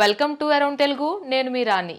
Welcome to around Telugu నేను మీ Rani.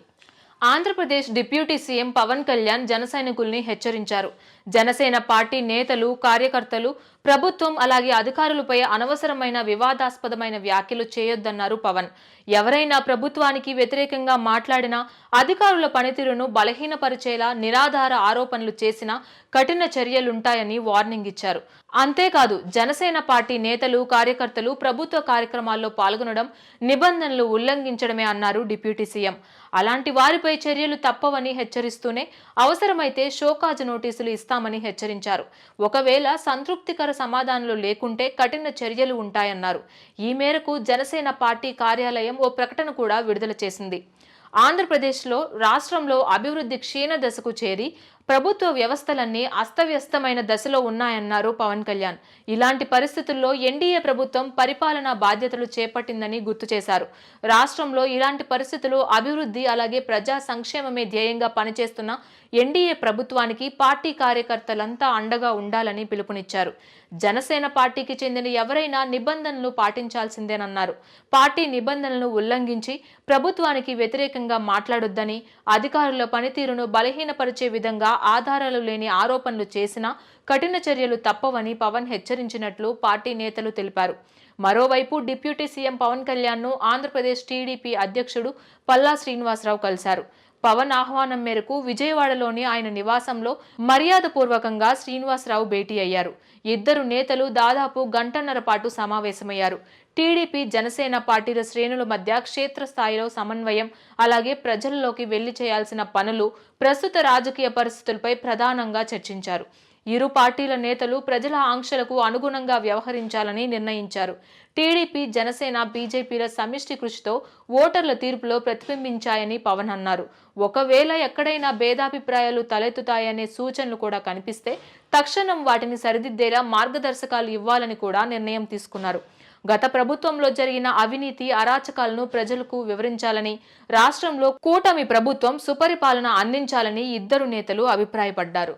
Andhra Pradesh deputy CM Pawan Kalyan జనసైనికుల్ని హెచ్చరించారు. జనసేన పార్టీ నేతలు కార్యకర్తలు ప్రభుత్వం అలాగే అధికారులపై అనవసరమైన వివాదాస్పదమైన వ్యాఖ్యలు చేయొద్దన్నారు పవన్. ఎవరైనా ప్రభుత్వానికి వ్యతిరేకంగా మాట్లాడినా అధికారుల పనితీరును బలహీనపరిచేలా నిరాధార ఆరోపణలు చేసినా కఠిన చర్యలుంటాయని వార్నింగ్ ఇచ్చారు. అంతేకాదు జనసేన పార్టీ నేతలు కార్యకర్తలు ప్రభుత్వ కార్యక్రమాల్లో పాల్గొనడం నిబంధనలు ఉల్లంఘించడమే అన్నారు డిప్యూటీ సీఎం. అలాంటి వారిపై చర్యలు తప్పవని హెచ్చరిస్తూనే అవసరమైతే షోకాజ్ నోటీసులు ఇస్తామని హెచ్చరించారు. ఒకవేళ సంతృప్తికర సమాధానాలు లేకుంటే కఠిన చర్యలు ఉంటాయన్నారు. ఈ మేరకు జనసేన పార్టీ కార్యాలయం ఓ ప్రకటన కూడా విడుదల చేసింది. ఆంధ్రప్రదేశ్లో రాష్ట్రంలో అభివృద్ధి క్షీణ దశకు చేరి ప్రభుత్వ వ్యవస్థలన్నీ అస్తవ్యస్తమైన దశలో ఉన్నాయన్నారు పవన్ కళ్యాణ్. ఇలాంటి పరిస్థితుల్లో ఎన్డీఏ ప్రభుత్వం పరిపాలనా బాధ్యతలు చేపట్టిందని గుర్తు చేశారు. రాష్ట్రంలో ఇలాంటి పరిస్థితులు అభివృద్ధి అలాగే ప్రజా సంక్షేమమే ధ్యేయంగా పనిచేస్తున్న ఎన్డీఏ ప్రభుత్వానికి పార్టీ కార్యకర్తలంతా అండగా ఉండాలని పిలుపునిచ్చారు. జనసేన పార్టీకి చెందిన ఎవరైనా నిబంధనలు పాటించాల్సిందేనన్నారు. పార్టీ నిబంధనలను ఉల్లంఘించి ప్రభుత్వానికి వ్యతిరేకంగా మాట్లాడొద్దని అధికారుల పనితీరును బలహీనపరిచే విధంగా ఆధారాలు లేని ఆరోపణలు చేసినా కఠిన చర్యలు తప్పవని పవన్ హెచ్చరించినట్లు పార్టీ నేతలు తెలిపారు. మరోవైపు డిప్యూటీ సీఎం పవన్ కళ్యాణ్ను ఆంధ్రప్రదేశ్ టీడీపీ అధ్యక్షుడు పల్లా శ్రీనివాసరావు కలిశారు. పవన్ ఆహ్వానం మేరకు విజయవాడలోని ఆయన నివాసంలో మర్యాదపూర్వకంగా శ్రీనివాసరావు భేటీ అయ్యారు. ఇద్దరు నేతలు దాదాపు గంటన్నర పాటు సమావేశమయ్యారు. టీడీపీ జనసేన పార్టీల శ్రేణుల మధ్య క్షేత్రస్థాయిలో సమన్వయం అలాగే ప్రజల్లోకి వెళ్ళి చేయాల్సిన పనులు ప్రస్తుత రాజకీయ పరిస్థితులపై ప్రధానంగా చర్చించారు. ఇరు పార్టీల నేతలు ప్రజల ఆంక్షలకు అనుగుణంగా వ్యవహరించాలని నిర్ణయించారు. టీడీపీ జనసేన బీజేపీల సమిష్టి కృషితో ఓటర్ల తీర్పులో ప్రతిబింబించాయని పవన్ అన్నారు. ఒకవేళ ఎక్కడైనా భేదాభిప్రాయాలు తలెత్తుతాయనే సూచనలు కూడా కనిపిస్తే తక్షణం వాటిని సరిదిద్దేలా మార్గదర్శకాలు ఇవ్వాలని కూడా నిర్ణయం తీసుకున్నారు. గత ప్రభుత్వంలో జరిగిన అవినీతి అరాచకాలను ప్రజలకు వివరించాలని రాష్ట్రంలో కూటమి ప్రభుత్వం సుపరిపాలన అందించాలని ఇద్దరు నేతలు అభిప్రాయపడ్డారు.